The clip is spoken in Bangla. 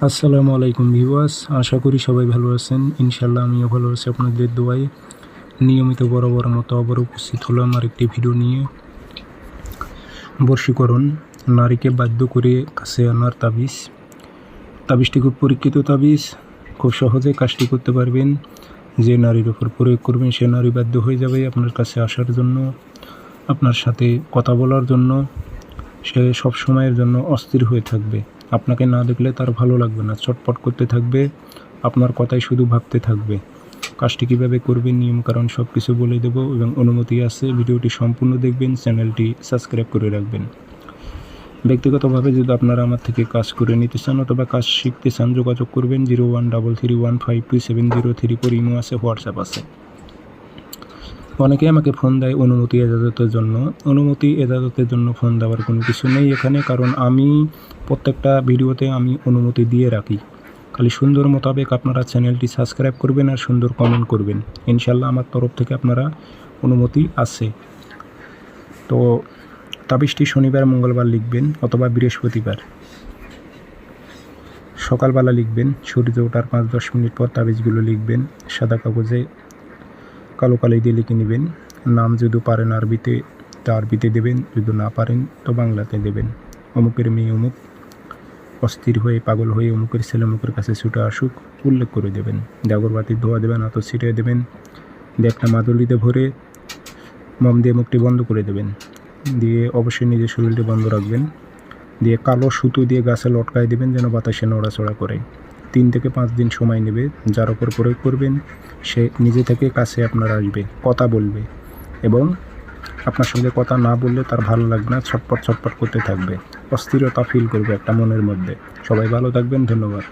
আসসালামু আলাইকুম ভিউয়ার্স, আশা করি সবাই ভালো আছেন। ইনশাল্লাহ আমিও ভালো আছি আপনাদের দোয়ায়। নিয়মিত বরাবর মতো আবার উপস্থিত হলাম আরেকটি ভিডিও নিয়ে। বর্ষীকরণ, নারীকে বাধ্য করে কাছে আনার তাবিজ। তাবিজটি খুব পরীক্ষিত তাবিজ। খুব সহজে কাজটি করতে পারবেন। যে নারীর ওপর প্রয়োগ করবেন, সে নারী বাধ্য হয়ে যাবে আপনার কাছে আসার জন্য, আপনার সাথে কথা বলার জন্য। সে সব সময়ের জন্য অস্থির হয়ে থাকবে। আপনাকে না দেখলে তার ভালো লাগবে না। ছটপট করতে থাকবে, আপনার কথাই শুধু ভাবতে থাকবে। কাজটি কীভাবে করবেন নিয়মকানুন সব কিছু বলে দেবো এবং অনুমতি আছে। ভিডিওটি সম্পূর্ণ দেখবেন, চ্যানেলটি সাবস্ক্রাইব করে রাখবেন। ব্যক্তিগতভাবে যদি আপনারা আমার থেকে কাজ করে নিতে চান অথবা কাজ শিখতে চান, যোগাযোগ করবেন zero one double three one five two seven zero three four Imo আছে, হোয়াটসঅ্যাপ আছে। অনেকে আমাকে ফোন দেয় অনুমতি এজাজতের জন্য। অনুমতি এজাজতের জন্য ফোন দেওয়ার কোনো কিছু নেই এখানে, কারণ আমি প্রত্যেকটা ভিডিওতে আমি অনুমতি দিয়ে রাখি। খালি সুন্দর মোতাবেক আপনারা চ্যানেলটি সাবস্ক্রাইব করবেন আর সুন্দর কমেন্ট করবেন। ইনশাল্লাহ আমার তরফ থেকে আপনারা অনুমতি আছে। তো তাবিজটি শনিবার, মঙ্গলবার লিখবেন অথবা বৃহস্পতিবার। সকালবেলা লিখবেন, সূর্য ওঠার পাঁচ দশ মিনিট পর তাবিজগুলো লিখবেন, সাদা কাগজে কালো কালি দিয়ে লিখে নেবেন? নাম যদি পারেন আরবিতে, তা আরবিতে দেবেন, যদি না পারেন, তো বাংলাতে দেবেন। অমুকের মেয়ে অমুক, অস্থির হয়ে পাগল হয়ে অমুকের ছেলে অমুকের কাছে ছুটে আসুক, উল্লেখ করে দেবেন। জাগরবাতির ধোয়া দেবেন, আতর ছিটিয়ে দেবেন দিয়ে একটা মাদুলিতে ভরে মম দিয়ে মুখটি বন্ধ করে দেবেন। দিয়ে অবশ্যই নিজের শরীরটি বন্ধ রাখবেন। দিয়ে কালো সুতো দিয়ে গাছে লটকায় দেবেন, যেন বাতাসে নড়াচড়া করে। তিন থেকে পাঁচ দিন সময় নেবে, যার ওপর প্রয়োগ করবেন, সে নিজে থেকে কাছে আপনার আসবে, কথা বলবে এবং আপনার সঙ্গে কথা না বললে তার ভালো লাগবে না, ছটপট ছটপট করতে থাকবে। অস্থিরতা ফিল করবে একটা মনের মধ্যে। সবাই ভালো থাকবেন, ধন্যবাদ।